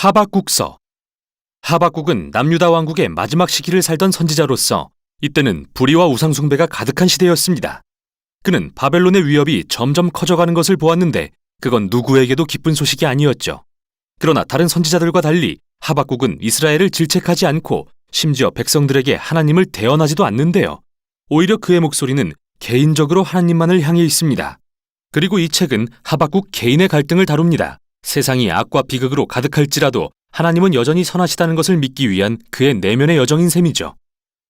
하박국서 하박국은 남유다 왕국의 마지막 시기를 살던 선지자로서 이때는 불의와 우상숭배가 가득한 시대였습니다. 그는 바벨론의 위협이 점점 커져가는 것을 보았는데 그건 누구에게도 기쁜 소식이 아니었죠. 그러나 다른 선지자들과 달리 하박국은 이스라엘을 질책하지 않고 심지어 백성들에게 하나님을 대언하지도 않는데요. 오히려 그의 목소리는 개인적으로 하나님만을 향해 있습니다. 그리고 이 책은 하박국 개인의 갈등을 다룹니다. 세상이 악과 비극으로 가득할지라도 하나님은 여전히 선하시다는 것을 믿기 위한 그의 내면의 여정인 셈이죠.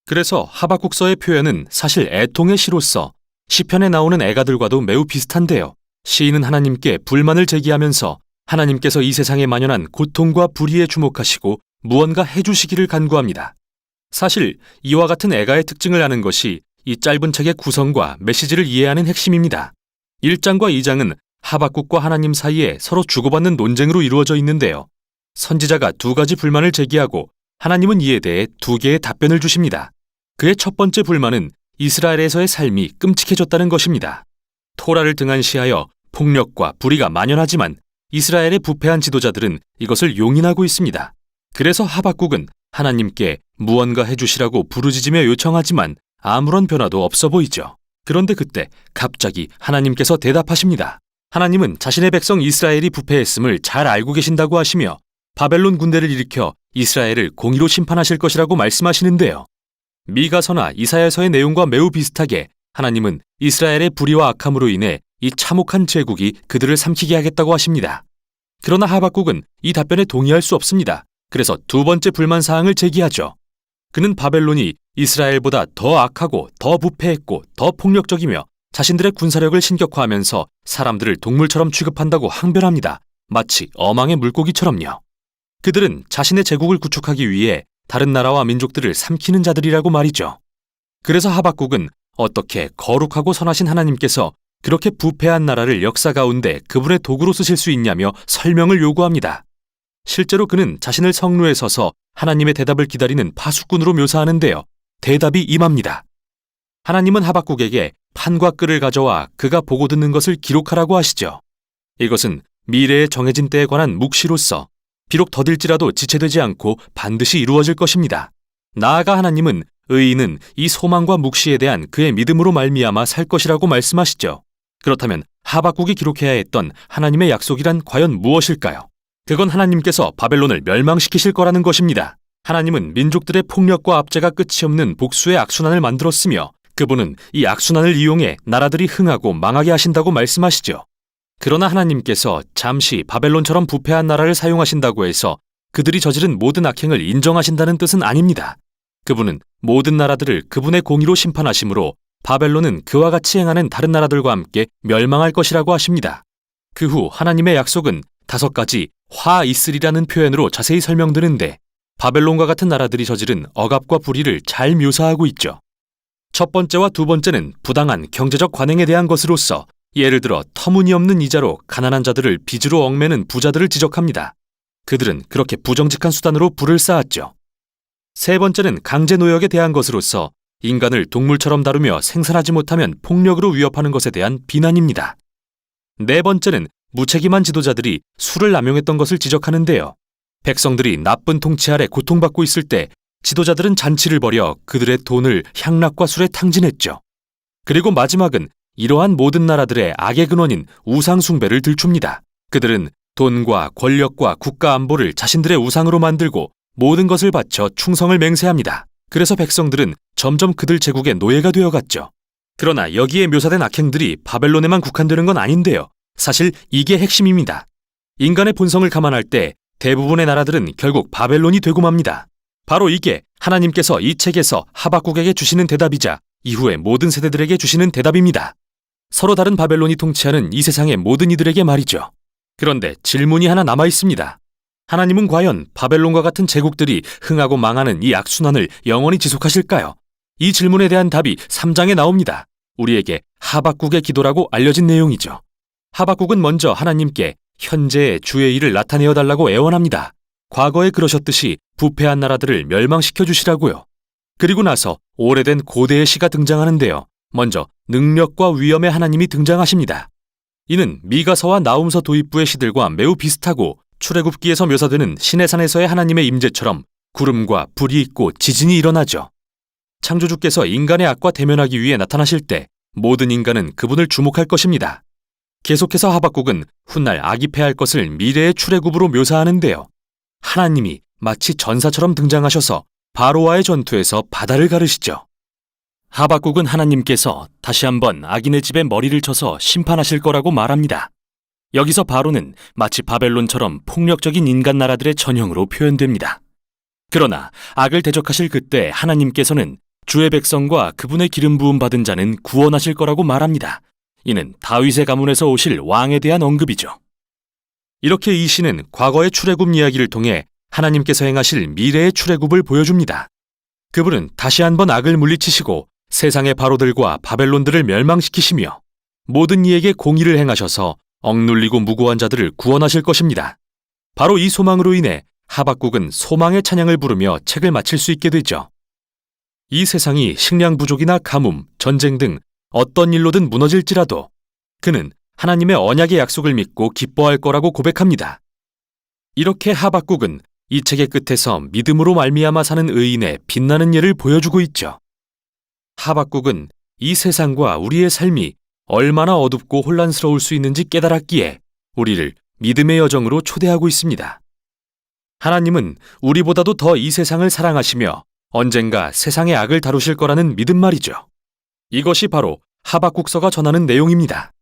그래서 하박국서의 표현은 사실 애통의 시로서 시편에 나오는 애가들과도 매우 비슷한데요. 시인은 하나님께 불만을 제기하면서 하나님께서 이 세상에 만연한 고통과 불의에 주목하시고 무언가 해주시기를 간구합니다. 사실 이와 같은 애가의 특징을 아는 것이 이 짧은 책의 구성과 메시지를 이해하는 핵심입니다. 1장과 2장은 하박국과 하나님 사이에 서로 주고받는 논쟁으로 이루어져 있는데요. 선지자가 두 가지 불만을 제기하고 하나님은 이에 대해 두 개의 답변을 주십니다. 그의 첫 번째 불만은 이스라엘에서의 삶이 끔찍해졌다는 것입니다. 토라를 등한시하여 폭력과 불의가 만연하지만 이스라엘의 부패한 지도자들은 이것을 용인하고 있습니다. 그래서 하박국은 하나님께 무언가 해주시라고 부르짖으며 요청하지만 아무런 변화도 없어 보이죠. 그런데 그때 갑자기 하나님께서 대답하십니다. 하나님은 자신의 백성 이스라엘이 부패했음을 잘 알고 계신다고 하시며 바벨론 군대를 일으켜 이스라엘을 공의로 심판하실 것이라고 말씀하시는데요. 미가서나 이사야서의 내용과 매우 비슷하게 하나님은 이스라엘의 불의와 악함으로 인해 이 참혹한 제국이 그들을 삼키게 하겠다고 하십니다. 그러나 하박국은 이 답변에 동의할 수 없습니다. 그래서 두 번째 불만 사항을 제기하죠. 그는 바벨론이 이스라엘보다 더 악하고 더 부패했고 더 폭력적이며 자신들의 군사력을 신격화하면서 사람들을 동물처럼 취급한다고 항변합니다. 마치 어망의 물고기처럼요. 그들은 자신의 제국을 구축하기 위해 다른 나라와 민족들을 삼키는 자들이라고 말이죠. 그래서 하박국은 어떻게 거룩하고 선하신 하나님께서 그렇게 부패한 나라를 역사 가운데 그분의 도구로 쓰실 수 있냐며 설명을 요구합니다. 실제로 그는 자신을 성루에 서서 하나님의 대답을 기다리는 파수꾼으로 묘사하는데요. 대답이 임합니다. 하나님은 하박국에게 판과 끈을 가져와 그가 보고 듣는 것을 기록하라고 하시죠. 이것은 미래에 정해진 때에 관한 묵시로서 비록 더딜지라도 지체되지 않고 반드시 이루어질 것입니다. 나아가 하나님은 의인은 이 소망과 묵시에 대한 그의 믿음으로 말미암아 살 것이라고 말씀하시죠. 그렇다면 하박국이 기록해야 했던 하나님의 약속이란 과연 무엇일까요? 그건 하나님께서 바벨론을 멸망시키실 거라는 것입니다. 하나님은 민족들의 폭력과 압제가 끝이 없는 복수의 악순환을 만들었으며 그분은 이 악순환을 이용해 나라들이 흥하고 망하게 하신다고 말씀하시죠. 그러나 하나님께서 잠시 바벨론처럼 부패한 나라를 사용하신다고 해서 그들이 저지른 모든 악행을 인정하신다는 뜻은 아닙니다. 그분은 모든 나라들을 그분의 공의로 심판하시므로 바벨론은 그와 같이 행하는 다른 나라들과 함께 멸망할 것이라고 하십니다. 그 후 하나님의 약속은 다섯 가지 화 있으리라는 표현으로 자세히 설명드는데 바벨론과 같은 나라들이 저지른 억압과 불의를 잘 묘사하고 있죠. 첫 번째와 두 번째는 부당한 경제적 관행에 대한 것으로서 예를 들어 터무니없는 이자로 가난한 자들을 빚으로 얽매는 부자들을 지적합니다. 그들은 그렇게 부정직한 수단으로 불을 쌓았죠. 세 번째는 강제 노역에 대한 것으로서 인간을 동물처럼 다루며 생산하지 못하면 폭력으로 위협하는 것에 대한 비난입니다. 네 번째는 무책임한 지도자들이 술을 남용했던 것을 지적하는데요. 백성들이 나쁜 통치 아래 고통받고 있을 때 지도자들은 잔치를 벌여 그들의 돈을 향락과 술에 탕진했죠. 그리고 마지막은 이러한 모든 나라들의 악의 근원인 우상숭배를 들춥니다. 그들은 돈과 권력과 국가 안보를 자신들의 우상으로 만들고 모든 것을 바쳐 충성을 맹세합니다. 그래서 백성들은 점점 그들 제국의 노예가 되어갔죠. 그러나 여기에 묘사된 악행들이 바벨론에만 국한되는 건 아닌데요. 사실 이게 핵심입니다. 인간의 본성을 감안할 때 대부분의 나라들은 결국 바벨론이 되고 맙니다. 바로 이게 하나님께서 이 책에서 하박국에게 주시는 대답이자 이후의 모든 세대들에게 주시는 대답입니다. 서로 다른 바벨론이 통치하는 이 세상의 모든 이들에게 말이죠. 그런데 질문이 하나 남아 있습니다. 하나님은 과연 바벨론과 같은 제국들이 흥하고 망하는 이 악순환을 영원히 지속하실까요? 이 질문에 대한 답이 3장에 나옵니다. 우리에게 하박국의 기도라고 알려진 내용이죠. 하박국은 먼저 하나님께 현재의 주의 일을 나타내어 달라고 애원합니다. 과거에 그러셨듯이 부패한 나라들을 멸망시켜 주시라고요. 그리고 나서 오래된 고대의 시가 등장하는데요. 먼저 능력과 위엄의 하나님이 등장하십니다. 이는 미가서와 나움서 도입부의 시들과 매우 비슷하고 출애굽기에서 묘사되는 시내산에서의 하나님의 임재처럼 구름과 불이 있고 지진이 일어나죠. 창조주께서 인간의 악과 대면하기 위해 나타나실 때 모든 인간은 그분을 주목할 것입니다. 계속해서 하박국은 훗날 악이 패할 것을 미래의 출애굽으로 묘사하는데요. 하나님이 마치 전사처럼 등장하셔서 바로와의 전투에서 바다를 가르시죠. 하박국은 하나님께서 다시 한번 악인의 집에 머리를 쳐서 심판하실 거라고 말합니다. 여기서 바로는 마치 바벨론처럼 폭력적인 인간 나라들의 전형으로 표현됩니다. 그러나 악을 대적하실 그때 하나님께서는 주의 백성과 그분의 기름 부음 받은 자는 구원하실 거라고 말합니다. 이는 다윗의 가문에서 오실 왕에 대한 언급이죠. 이렇게 이 시는 과거의 출애굽 이야기를 통해 하나님께서 행하실 미래의 출애굽을 보여줍니다. 그분은 다시 한번 악을 물리치시고 세상의 바로들과 바벨론들을 멸망시키시며 모든 이에게 공의를 행하셔서 억눌리고 무고한 자들을 구원하실 것입니다. 바로 이 소망으로 인해 하박국은 소망의 찬양을 부르며 책을 마칠 수 있게 되죠. 이 세상이 식량 부족이나 가뭄, 전쟁 등 어떤 일로든 무너질지라도 그는 하나님의 언약의 약속을 믿고 기뻐할 거라고 고백합니다. 이렇게 하박국은 이 책의 끝에서 믿음으로 말미암아 사는 의인의 빛나는 예를 보여주고 있죠. 하박국은 이 세상과 우리의 삶이 얼마나 어둡고 혼란스러울 수 있는지 깨달았기에 우리를 믿음의 여정으로 초대하고 있습니다. 하나님은 우리보다도 더 이 세상을 사랑하시며 언젠가 세상의 악을 다루실 거라는 믿음 말이죠. 이것이 바로 하박국서가 전하는 내용입니다.